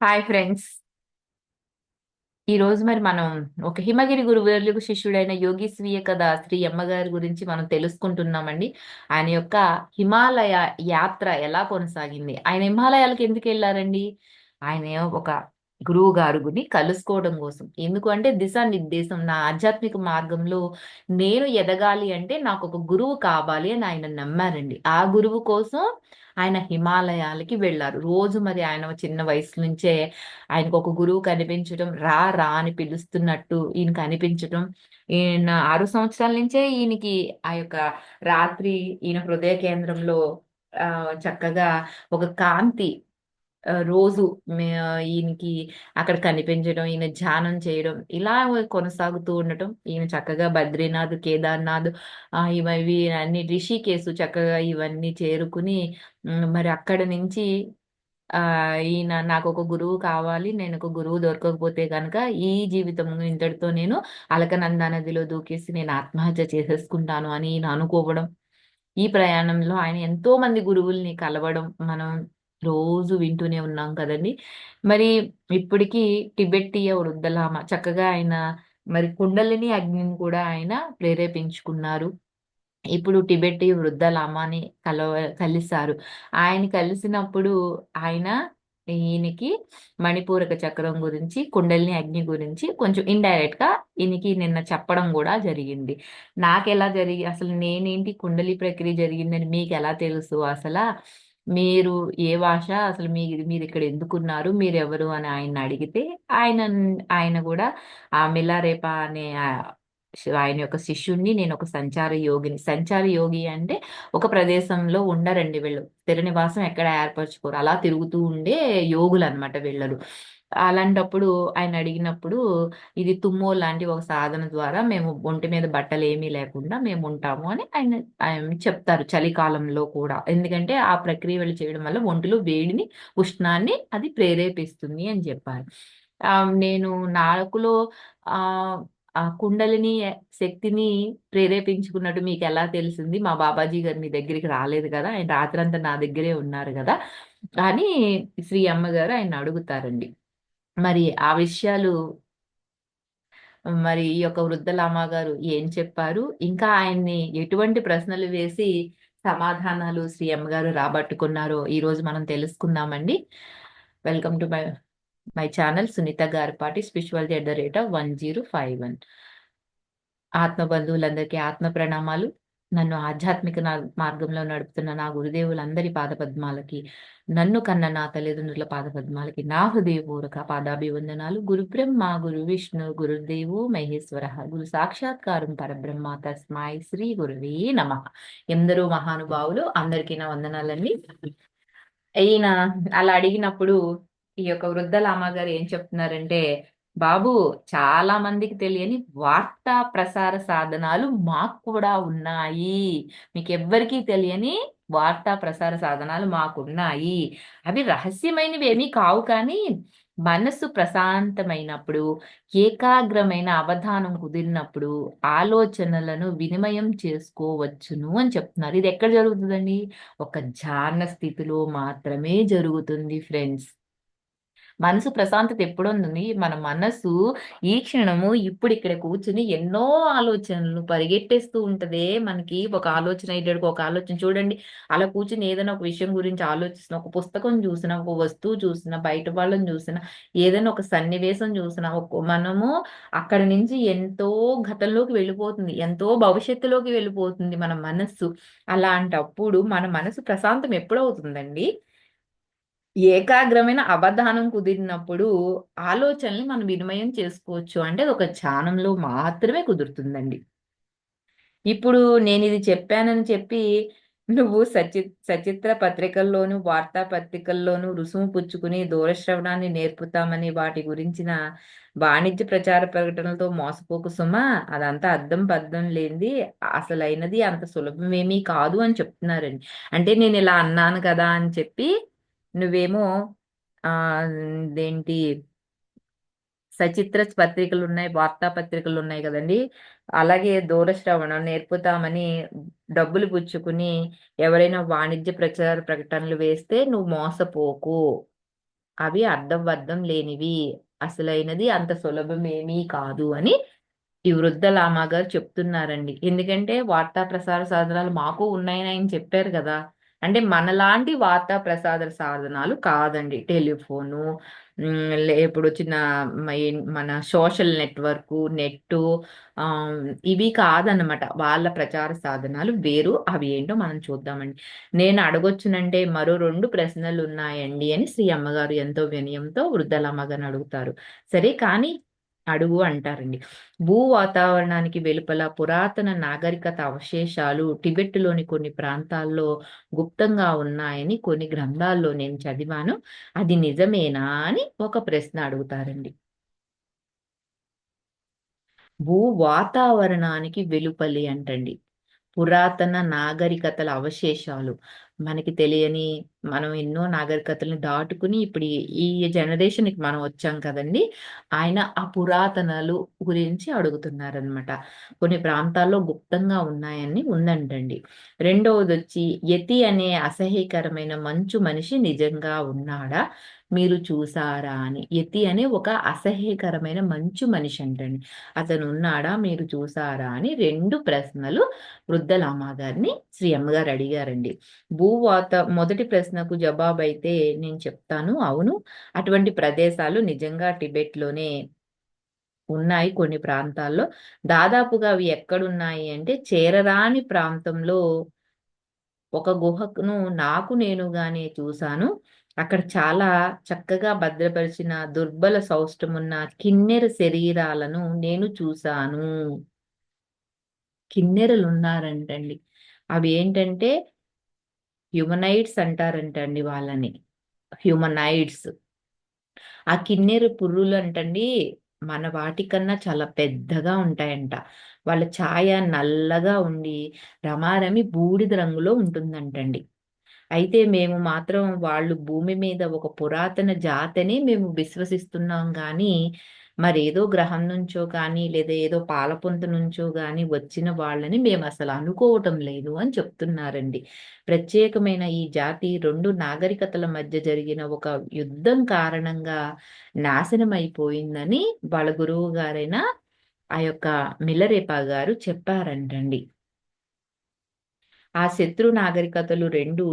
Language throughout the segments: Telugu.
హాయ్ ఫ్రెండ్స్ ఈ రోజు మరి మనం ఒక హిమగిరి గురువర్యులకు శిష్యుడైన యోగి స్వీయ కథ శ్రీ అమ్మగారి గురించి మనం తెలుసుకుంటున్నామండి. ఆయన యొక్క హిమాలయ యాత్ర ఎలా కొనసాగింది? ఆయన హిమాలయాలకు ఎందుకు వెళ్ళారండి? ఆయన ఒక గురువు గారుని కలుసుకోవడం కోసం. ఎందుకు అంటే దిశానిర్దేశం నా ఆధ్యాత్మిక మార్గంలో నేను ఎదగాలి అంటే నాకు ఒక గురువు కావాలి అని ఆయన నమ్మారండి. ఆ గురువు కోసం ఆయన హిమాలయాలకి వెళ్ళారు. రోజు మరి ఆయన చిన్న వయసు నుంచే ఆయనకు ఒక గురువు కనిపించడం రా రా అని పిలుస్తున్నట్టు ఈయన కనిపించడం ఈయన ఆరు సంవత్సరాల నుంచే ఈయనకి ఆ యొక్క రాత్రి ఈయన హృదయ కేంద్రంలో ఆ చక్కగా ఒక కాంతి రోజు ఈయనకి అక్కడ కనిపించడం ఈయన ధ్యానం చేయడం ఇలా కొనసాగుతూ ఉండటం. ఈయన చక్కగా బద్రీనాథ్ కేదార్నాథ్ ఆ, ఇవి అన్ని రిషికేశు చక్కగా ఇవన్నీ చేరుకుని మరి అక్కడ నుంచి ఆ ఈయన నాకు ఒక గురువు కావాలి నేను ఒక గురువు దొరకకపోతే కనుక ఈ జీవితం ఇంతటితో నేను అలకనందా నదిలో దూకేసి నేను ఆత్మహత్య చేసేసుకుంటాను అని ఈయన అనుకోవడం. ఈ ప్రయాణంలో ఆయన ఎంతో మంది గురువుల్ని కలవడం మనం రోజు వింటూనే ఉన్నాం కదండి. మరి ఇప్పటికీ టిబెట్టియ వృద్ధలామ చక్కగా ఆయన మరి కుండలిని అగ్నిని కూడా ఆయన ప్రేరేపించుకున్నారు. ఇప్పుడు టిబెట్టి వృద్ధలామాని కలవ కలిశారు. ఆయన కలిసినప్పుడు ఆయన ఈయనకి మణిపూరక చక్రం గురించి కుండలిని అగ్ని గురించి కొంచెం ఇండైరెక్ట్గా ఈయనకి నిన్న చెప్పడం కూడా జరిగింది. నాకు ఎలా జరిగి అసలు నేనేంటి కుండలి ప్రక్రియ జరిగిందని మీకు ఎలా తెలుసు అసలు? మీరు ఏ భాష అసలు మీ మీరు ఇక్కడ ఎందుకున్నారు మీరు ఎవరు అని ఆయన అడిగితే ఆయన ఆయన కూడా ఆ మిల్లారేపా అనే ఆయన యొక్క శిష్యుణ్ణి నేను ఒక సంచార యోగిని. సంచార యోగి అంటే ఒక ప్రదేశంలో ఉండరండి వీళ్ళు. స్థిర నివాసం ఎక్కడ ఏర్పరచుకోరు. అలా తిరుగుతూ ఉండే యోగులు అనమాట వీళ్ళరు అలాంటప్పుడు ఆయన అడిగినప్పుడు ఇది తుమ్మో లాంటి ఒక సాధన ద్వారా మేము ఒంటి మీద బట్టలు ఏమీ లేకుండా మేము ఉంటాము అని ఆయన ఆయన చెప్తారు చలికాలంలో కూడా. ఎందుకంటే ఆ ప్రక్రియ వీళ్ళు చేయడం వల్ల ఒంటిలో వేడిని ఉష్ణాన్ని అది ప్రేరేపిస్తుంది అని చెప్పారు. ఆ, నేను నాకులో ఆ ఆ కుండలిని శక్తిని ప్రేరేపించుకున్నట్టు మీకు ఎలా తెలిసింది? మా బాబాజీ గారు మీ దగ్గరికి రాలేదు కదా ఆయన రాత్రంతా నా దగ్గరే ఉన్నారు కదా అని శ్రీ అమ్మగారు ఆయన అడుగుతారండి. మరి ఆ విషయాలు మరి ఈ యొక్క వృద్ధలామా గారు ఏం చెప్పారు? ఇంకా ఆయన్ని ఎటువంటి ప్రశ్నలు వేసి సమాధానాలు శ్రీ అమ్మగారు రాబట్టుకున్నారో ఈ రోజు మనం తెలుసుకుందామండి. Welcome to my my channel Sunitha Garipati spirituality at the rate of one zero five one ఆత్మ బంధువులందరికీ ఆత్మ ప్రణామాలు నన్ను ఆధ్యాత్మిక మార్గంలో నడుపుతున్న నా గురుదేవులందరి పాదపద్మాలకి నన్ను కన్న నా తల్లిదండ్రుల పాదపద్మాలకి నా హృదయపూర్వక పాదాభివందనాలు. గురు బ్రహ్మ గురు విష్ణు గురుదేవు మహేశ్వర గురు సాక్షాత్కారం పరబ్రహ్మ తస్మాయి శ్రీ గురువే నమ. ఎందరో మహానుభావులు అందరికీ నా వందనాలండి అయినా అలా అడిగినప్పుడు ఈ యొక్క వృద్ధలామ గారు ఏం చెప్తున్నారంటే బాబు చాలా మందికి తెలియని వార్తా ప్రసార సాధనాలు మాకు కూడా ఉన్నాయి. మీకు ఎవ్వరికీ తెలియని వార్తా ప్రసార సాధనాలు మాకున్నాయి. అవి రహస్యమైనవి ఏమీ కావు కానీ మనస్సు ప్రశాంతమైనప్పుడు ఏకాగ్రమైన అవధానం కుదిరినప్పుడు ఆలోచనలను వినిమయం చేసుకోవచ్చును అని చెప్తున్నారు. ఇది ఎక్కడ జరుగుతుందండి? ఒక ధ్యాన స్థితిలో మాత్రమే జరుగుతుంది ఫ్రెండ్స్. మనసు ప్రశాంతత ఎప్పుడు ఉంది మన మనసు ఈ క్షణము ఇప్పుడు ఇక్కడ కూర్చుని ఎన్నో ఆలోచనలు పరిగెట్టేస్తూ ఉంటదే మనకి. ఒక ఆలోచన అయ్యేటప్పుడు ఒక ఆలోచన. చూడండి అలా కూర్చుని ఏదైనా ఒక విషయం గురించి ఆలోచిస్తున్న ఒక పుస్తకం చూసిన ఒక వస్తువు చూసిన బయట వాళ్ళని చూసిన ఏదైనా ఒక సన్నివేశం చూసిన ఒక మనము అక్కడ నుంచి ఎంతో గతంలోకి వెళ్ళిపోతుంది. ఎంతో భవిష్యత్తులోకి వెళ్ళిపోతుంది మన మనస్సు. అలాంటప్పుడు మన మనసు ప్రశాంతం ఎప్పుడవుతుందండి? ఏకాగ్రమైన అవధానం కుదిరినప్పుడు ఆలోచనల్ని మనం వినిమయం చేసుకోవచ్చు. అంటే అది ఒక ధ్యానంలో మాత్రమే కుదురుతుందండి. ఇప్పుడు నేను ఇది చెప్పానని చెప్పి నువ్వు సచి సచిత్ర పత్రికల్లోను వార్తా పత్రికల్లోను రుసుము పుచ్చుకుని దూరశ్రవణాన్ని నేర్పుతామని వాటి గురించిన వాణిజ్య ప్రచార ప్రకటనలతో మోసపోకు సుమా. అదంతా అద్దం పద్దం లేనిది అసలైనది అంత సులభమేమీ కాదు అని చెప్తున్నారండి. అంటే నేను ఇలా అన్నాను కదా అని చెప్పి నువ్వేమో ఆ సచిత్ర పత్రికలు ఉన్నాయి వార్తాపత్రికలు ఉన్నాయి కదండి. అలాగే దూరశ్రవణం నేర్పుతామని డబ్బులు పుచ్చుకుని ఎవరైనా వాణిజ్య ప్రచార ప్రకటనలు వేస్తే నువ్వు మోసపోకు. అవి అర్థం లేనివి అసలైనది అంత సులభం ఏమీ కాదు అని ఈ వృద్ధ లామా గారు చెప్తున్నారండి. ఎందుకంటే వార్తా ప్రసార సాధనాలు మాకు ఉన్నాయని ఆయన చెప్పారు కదా. అంటే మనలాంటి వార్తా ప్రసార సాధనాలు కాదండి. టెలిఫోను ఇప్పుడు వచ్చిన మన సోషల్ నెట్వర్క్ నెట్టు ఇవి కాదనమాట వాళ్ళ ప్రచార సాధనాలు వేరు అవి ఏంటో మనం చూద్దామండి. నేను అడగొచ్చునంటే మరో రెండు ప్రశ్నలు ఉన్నాయండి అని శ్రీ అమ్మగారు ఎంతో వినయంతో వృద్ధలమ్మగారిని అడుగుతారు. సరే కానీ అడుగు అంటారండి. భూ వాతావరణానికి వెలుపల పురాతన నాగరికత అవశేషాలు టిబెట్లోని కొన్ని ప్రాంతాల్లో గుప్తంగా ఉన్నాయని కొన్ని గ్రంథాల్లో నేను చదివాను. అది నిజమేనా అని ఒక ప్రశ్న అడుగుతారండి. భూ వాతావరణానికి వెలుపలి అంటండి. పురాతన నాగరికతల అవశేషాలు. మనకి తెలియని మనం ఎన్నో నాగరికతలను దాటుకుని ఇప్పుడు ఈ జనరేషన్కి మనం వచ్చాం కదండి ఆయన ఆ పురాతనలు గురించి అడుగుతున్నారనమాట. కొన్ని ప్రాంతాల్లో గుప్తంగా ఉన్నాయని ఉందంటండి. రెండవది వచ్చి యతి అనే అసహ్యకరమైన మంచు మనిషి నిజంగా ఉన్నాడా? మీరు చూసారా అని. యతి అనే ఒక అసహ్యకరమైన మంచు మనిషి అంటండి అతను ఉన్నాడా మీరు చూసారా అని రెండు ప్రశ్నలు వృద్ధలామా గారిని శ్రీ అమ్మగారు అడిగారండి. భూవాత మొదటి ప్రశ్నకు జవాబు అయితే నేను చెప్తాను. అవును అటువంటి ప్రదేశాలు నిజంగా టిబెట్లోనే ఉన్నాయి కొన్ని ప్రాంతాల్లో. దాదాపుగా అవి ఎక్కడున్నాయి అంటే చేరరాని ప్రాంతంలో ఒక గుహను నాకు నేనుగానే చూశాను అక్కడ చాలా చక్కగా భద్రపరిచిన దుర్బల సౌష్టమున్న కిన్నెర శరీరాలను నేను చూశాను. కిన్నెరలు ఉన్నారంటండి అవి ఏంటంటే హ్యూమనైడ్స్ అంటారంటండి వాళ్ళని. హ్యూమనైడ్స్. ఆ కిన్నెరు పుర్రులు అంటండి మన వాటికన్నా చాలా పెద్దగా ఉంటాయంట. వాళ్ళ ఛాయ నల్లగా ఉండి రమారమి బూడిద రంగులో ఉంటుందంటండి. అయితే మేము మాత్రం వాళ్ళు భూమి మీద ఒక పురాతన జాతని మేము విశ్వసిస్తున్నాం కానీ మరేదో గ్రహం నుంచో కానీ లేదా ఏదో పాలపుంత నుంచో కానీ వచ్చిన వాళ్ళని మేము అసలు అనుకోవటం లేదు అని చెప్తున్నారండి. ప్రత్యేకమైన ఈ జాతి రెండు నాగరికతల మధ్య జరిగిన ఒక యుద్ధం కారణంగా నాశనం అయిపోయిందని వాళ్ళ గురువు గారైన ఆ యొక్క మిల్లరేపా గారు చెప్పారంటండి. ఆ శత్రు నాగరికతలు రెండు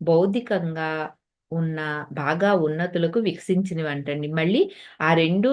బౌద్ధికంగా ఉన్న బాగా ఉన్నతులకు వికసించినవి అంటండి మళ్ళీ ఆ రెండు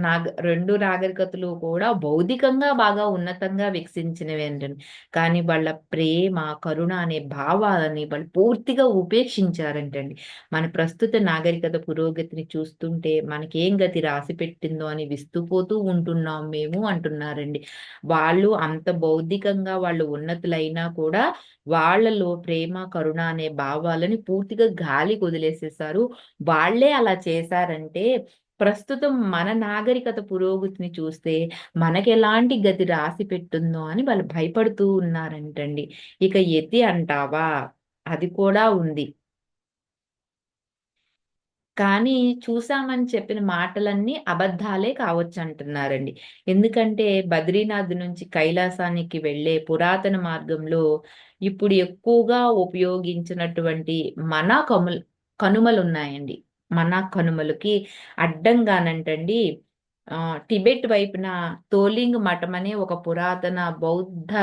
నాగ రెండు నాగరికతలు కూడా భౌతికంగా బాగా ఉన్నతంగా వికసించినవి ఏంటండి కానీ వాళ్ళ ప్రేమ కరుణ అనే భావాలని వాళ్ళు పూర్తిగా ఉపేక్షించారంటండి. మన ప్రస్తుత నాగరికత పురోగతిని చూస్తుంటే మనకేం గతి రాసి పెట్టిందో అని విస్తుపోతూ ఉంటున్నాం మేము అంటున్నారండి. వాళ్ళు అంత బౌద్ధికంగా వాళ్ళు ఉన్నతులైనా కూడా వాళ్ళలో ప్రేమ కరుణ అనే భావాలని పూర్తిగా గాలి వదిలేసేసారు. వాళ్ళే అలా చేశారంటే ప్రస్తుతం మన నాగరికత పురోగతిని చూస్తే మనకి ఎలాంటి గతి రాసి పెట్టుందో అని వాళ్ళు భయపడుతూ ఉన్నారంటండి. ఇక ఎతి అంటావా? అది కూడా ఉంది. కానీ చూసామని చెప్పిన మాటలన్నీ అబద్ధాలే కావచ్చు అంటున్నారండి ఎందుకంటే బద్రీనాథ్ నుంచి కైలాసానికి వెళ్ళే పురాతన మార్గంలో ఇప్పుడు ఎక్కువగా ఉపయోగించినటువంటి మన కముల్ కనుమలు ఉన్నాయండి మన కనుమలకి అడ్డంగానంటండి టిబెట్ వైపున తోలింగ్ మఠం అనే ఒక పురాతన బౌద్ధ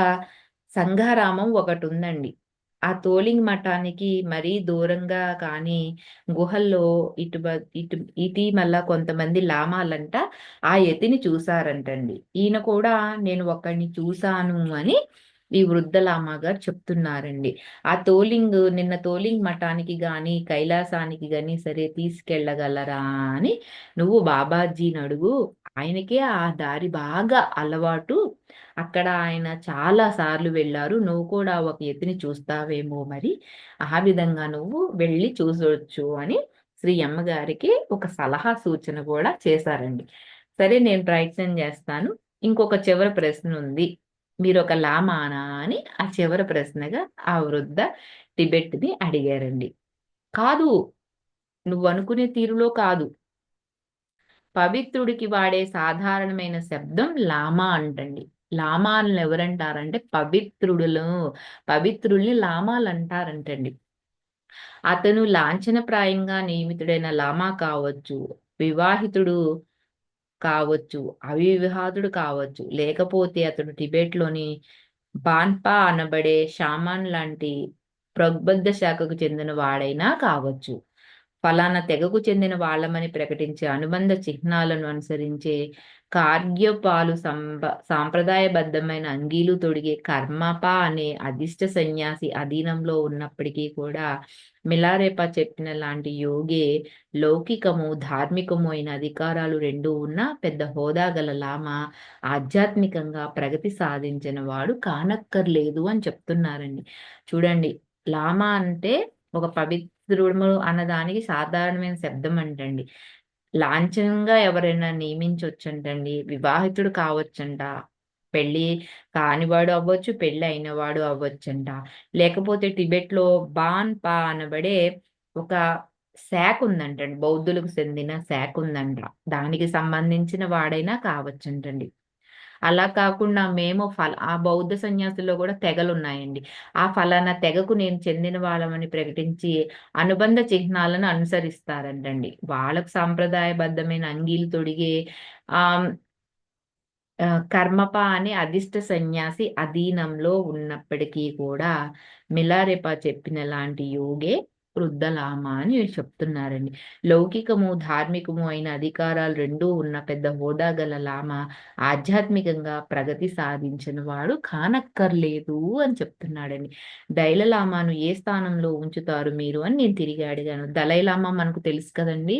సంఘారామం ఒకటి ఉందండి ఆ తోలింగ్ మఠానికి మరీ దూరంగా కానీ గుహల్లో ఇటు ఇటు ఇటీమల్ల కొంతమంది లామాలంట ఆ ఎతిని చూశారంటండి ఈయన కూడా నేను ఒకరిని చూశాను అని ఈ వృద్ధలామ గారు చెప్తున్నారండి. ఆ తోలింగ్ నిన్న తోలింగ్ మఠానికి గాని కైలాసానికి గాని సరే తీసుకెళ్ళగలరా అని నువ్వు బాబాజీని అడుగు. ఆయనకే ఆ దారి బాగా అలవాటు. అక్కడ ఆయన చాలా సార్లు వెళ్ళారు. నువ్వు కూడా ఒక ఎత్తుని చూస్తావేమో మరి. ఆ విధంగా నువ్వు వెళ్ళి చూసొచ్చు అని శ్రీ అమ్మగారికి ఒక సలహా సూచన కూడా చేశారండి. సరే నేను ప్రయత్నం చేస్తాను. ఇంకొక చివరి ప్రశ్న ఉంది. మీరు ఒక లామానా అని ఆ చివరి ప్రశ్నగా ఆ వృద్ధ టిబెట్ని అడిగారండి. కాదు నువ్వు అనుకునే తీరులో కాదు. పవిత్రుడికి వాడే సాధారణమైన శబ్దం లామా అంటండి. లామాలను ఎవరంటారంటే పవిత్రుడులు. పవిత్రుల్ని లామాలు అంటారంటండి. అతను లాంఛనప్రాయంగా నియమితుడైన లామా కావచ్చు వివాహితుడు కావచ్చు అవివాహితుడు కావచ్చు. లేకపోతే అతడు టిబెట్లోని బాన్పా అనబడే షామాన్ లాంటి ప్రబద్ధ శాఖకు చెందిన వాడైనా కావచ్చు. ఫలానా తెగకు చెందిన వాళ్ళమని ప్రకటించే అనుబంధ చిహ్నాలను అనుసరించే కార్యపాలు సంబ సాంప్రదాయబద్ధమైన అంగీలు తొడిగే కర్మప అనే అధిష్ట సన్యాసి అధీనంలో ఉన్నప్పటికీ కూడా మిలారేప చెప్పిన లాంటి యోగే లౌకికము ధార్మికము అయిన అధికారాలు రెండు ఉన్న పెద్ద హోదా గల లామ ఆధ్యాత్మికంగా ప్రగతి సాధించిన వాడు కానక్కర్లేదు అని చెప్తున్నారండి. చూడండి లామా అంటే ఒక పవిత్రుడు అన్నదానికి సాధారణమైన శబ్దం అంటండి. లాంఛనంగా ఎవరైనా నియమించవచ్చంటండి వివాహితుడు కావచ్చంట. పెళ్ళి కానివాడు అవ్వచ్చు పెళ్ళి అయినవాడు అవ్వచ్చంట. లేకపోతే టిబెట్లో బాన్ పా అనబడే ఒక శాఖ ఉందంటండి బౌద్ధులకు చెందిన శాఖ ఉందంట దానికి సంబంధించిన వాడైనా కావచ్చంటండి. అలా కాకుండా మేము ఫల ఆ బౌద్ధ సన్యాసుల్లో కూడా తెగలు ఉన్నాయండి ఆ ఫలానా తెగకు నేను చెందిన వాళ్ళమని ప్రకటించి అనుబంధ చిహ్నాలను అనుసరిస్తారంటండి. వాళ్ళకు సాంప్రదాయబద్ధమైన అంగీలు తొడిగే ఆ కర్మప అనే అధిష్ట సన్యాసి అధీనంలో ఉన్నప్పటికీ కూడా మిలారెప చెప్పిన లాంటి యోగే వృద్ధలామ అని చెప్తున్నారండి. లౌకికము ధార్మికము అయిన అధికారాలు రెండూ ఉన్న పెద్ద హోదా గల లామ ఆధ్యాత్మికంగా ప్రగతి సాధించిన వాడు కానక్కర్లేదు అని చెప్తున్నాడండి. దైలలామాను ఏ స్థానంలో ఉంచుతారు మీరు అని నేను తిరిగి అడిగాను. దలైలామా మనకు తెలుసు కదండి?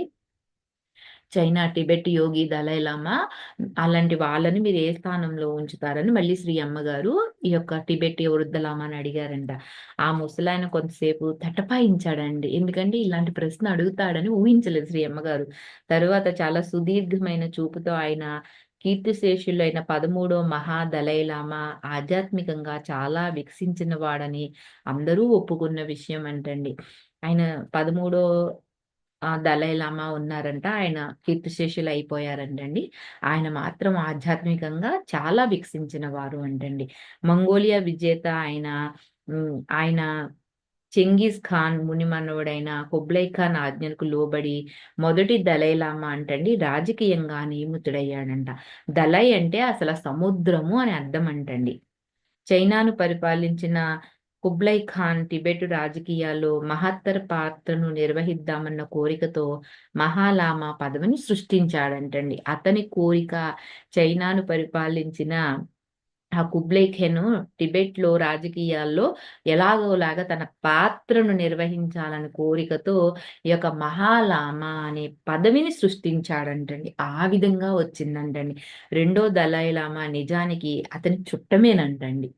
చైనా టిబెట్ యోగి దలైలామా అలాంటి వాళ్ళని మీరు ఏ స్థానంలో ఉంచుతారని మళ్ళీ శ్రీ అమ్మగారు ఈ యొక్క టిబెట్ వృద్ధలామాని అడిగారంట. ఆ ముసలాయన కొంతసేపు తటపాయించాడండి. ఎందుకంటే ఇలాంటి ప్రశ్న అడుగుతాడని ఊహించలేదు శ్రీ అమ్మగారు. తరువాత చాలా సుదీర్ఘమైన చూపుతో ఆయన కీర్తిశేషులైన పదమూడో మహా దలైలామా ఆధ్యాత్మికంగా చాలా వికసించిన వాడని అందరూ ఒప్పుకున్న విషయం అంటండి. ఆయన పదమూడో దలైలామా ఉన్నారంట. ఆయన కీర్తిశేషులు అయిపోయారంటండి ఆయన మాత్రం ఆధ్యాత్మికంగా చాలా వికసించిన వారు అంటండి. మంగోలియా విజేత ఆయన ఆయన చెంగీస్ ఖాన్ మునిమనవుడైన కుబ్లై ఖాన్ ఆజ్ఞలకు లోబడి మొదటి దలైలామా అంటండి రాజకీయంగా నియమితుడయ్యాడంట. దలై అంటే అసలు సముద్రము అని అర్థం అంటండి. చైనాను పరిపాలించిన కుబ్లై ఖాన్ టిబెట్ రాజకీయాల్లో మహత్తర పాత్రను నిర్వహిద్దామన్న కోరికతో మహాలామా పదవిని సృష్టించాడంటండి. అతని కోరిక చైనాను పరిపాలించిన ఆ కుబ్లై ఖెన్ టిబెట్లో రాజకీయాల్లో ఎలాగోలాగా తన పాత్రను నిర్వహించాలని కోరికతో ఈ యొక్క మహాలామా అనే పదవిని సృష్టించాడంటండి. ఆ విధంగా వచ్చిందంటండి. రెండో దళాయిలామా నిజానికి అతని చుట్టమేనంటండి.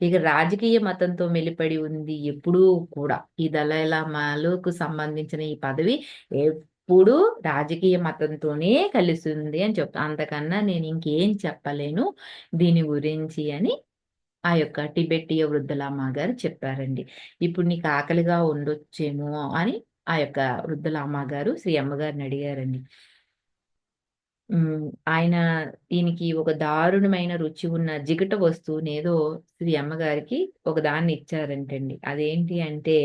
ఇక రాజకీయ మతంతో మెలిపడి ఉంది ఎప్పుడూ కూడా. ఈ దళైలామాలకు సంబంధించిన ఈ పదవి ఎప్పుడు రాజకీయ మతంతోనే కలిసి ఉంది అని చెప్తా. అంతకన్నా నేను ఇంకేం చెప్పలేను. దీని గురించి అని ఆ యొక్క టిబెట్టియ వృద్ధలామా గారు చెప్పారండి. ఇప్పుడు నీకు ఆకలిగా ఉండొచ్చేమో అని ఆ యొక్క వృద్ధలామా గారు శ్రీ అమ్మగారిని అడిగారండి. ఆయన దీనికి ఒక దారుణమైన రుచి ఉన్న జిగట వస్తువునేదో శ్రీ అమ్మగారికి ఒక దాన్ని ఇచ్చారంటండి. అదేంటి అంటే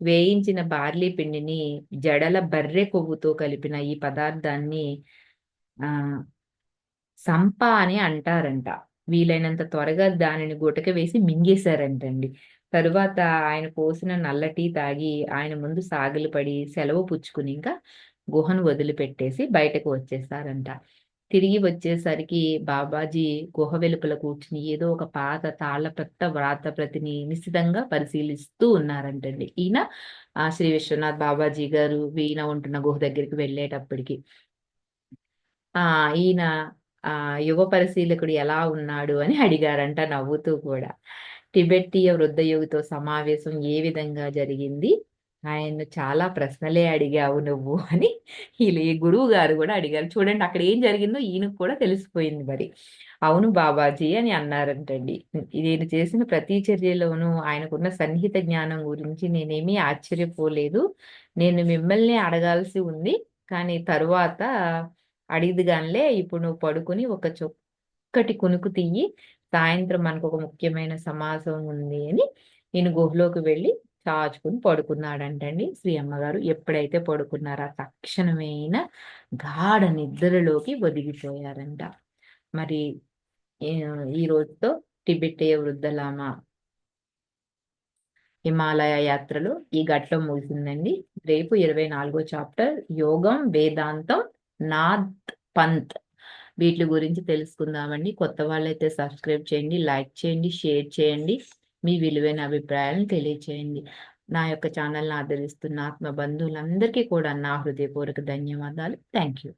వేయించిన బార్లీ పిండిని జడల బర్రె కొవ్వుతో కలిపిన ఈ పదార్థాన్ని ఆ సంప అని అంటారంట. వీలైనంత త్వరగా దానిని గుటక వేసి మింగేశారంటండి. తరువాత ఆయన పోసిన నల్లటి తాగి ఆయన ముందు సాగిలపడి సెలవు పుచ్చుకుని ఇంకా గుహను వదిలిపెట్టేసి బయటకు వచ్చేసారంట. తిరిగి వచ్చేసరికి బాబాజీ గుహ వెలుపల కూర్చుని ఏదో ఒక పాత తాళపత్త వ్రాత ప్రతిని నిశ్చితంగా పరిశీలిస్తూ ఉన్నారంటండి. ఈయన ఆ శ్రీ విశ్వనాథ్ బాబాజీ గారు ఈయన ఉంటున్న గుహ దగ్గరికి వెళ్ళేటప్పటికి. ఆ ఈయన ఆ యువ పరిశీలకుడు ఎలా ఉన్నాడు అని అడిగారంట నవ్వుతూ కూడా. టిబెట్టియ వృద్ధ సమావేశం ఏ విధంగా జరిగింది? ఆయన చాలా ప్రశ్నలే అడిగావు నువ్వు అని వీళ్ళు ఈ గురువు గారు కూడా అడిగారు. చూడండి అక్కడ ఏం జరిగిందో ఈయనకు కూడా తెలిసిపోయింది మరి. అవును బాబాజీ అని అన్నారంటండి. నేను చేసిన ప్రతి చర్యలోనూ ఆయనకున్న సన్నిహిత జ్ఞానం గురించి నేనేమీ ఆశ్చర్యపోలేదు. నేను మిమ్మల్ని అడగాల్సి ఉంది. కానీ తరువాత అడిగిదిగానిలే ఇప్పుడు నువ్వు పడుకుని ఒక చొక్కటి కునుకు తీయి సాయంత్రం మనకు ఒక ముఖ్యమైన సమాసం ఉంది అని నేను గుహలోకి వెళ్ళి చాచుకుని పడుకున్నాడంటండి. శ్రీ అమ్మగారు ఎప్పుడైతే పడుకున్నారో తక్షణమైన గాఢ నిద్రలోకి ఒదిగిపోయారంట. మరి ఈ రోజుతో టిబెట్టే వృద్ధలామ హిమాలయ యాత్రలు ఈ ఘట్టం ముగిసిందండి. రేపు ఇరవై నాలుగో చాప్టర్ యోగం వేదాంతం నాథ్ పంత్. వీటి గురించి తెలుసుకుందామండి. కొత్త వాళ్ళైతే సబ్స్క్రైబ్ చేయండి లైక్ చేయండి షేర్ చేయండి. మీ విలువైన అభిప్రాయాలను తెలియచేయండి. నా యొక్క ఛానల్ని ఆదరిస్తున్న ఆత్మ బంధువులందరికీ కూడా నా హృదయపూర్వక ధన్యవాదాలు. Thank you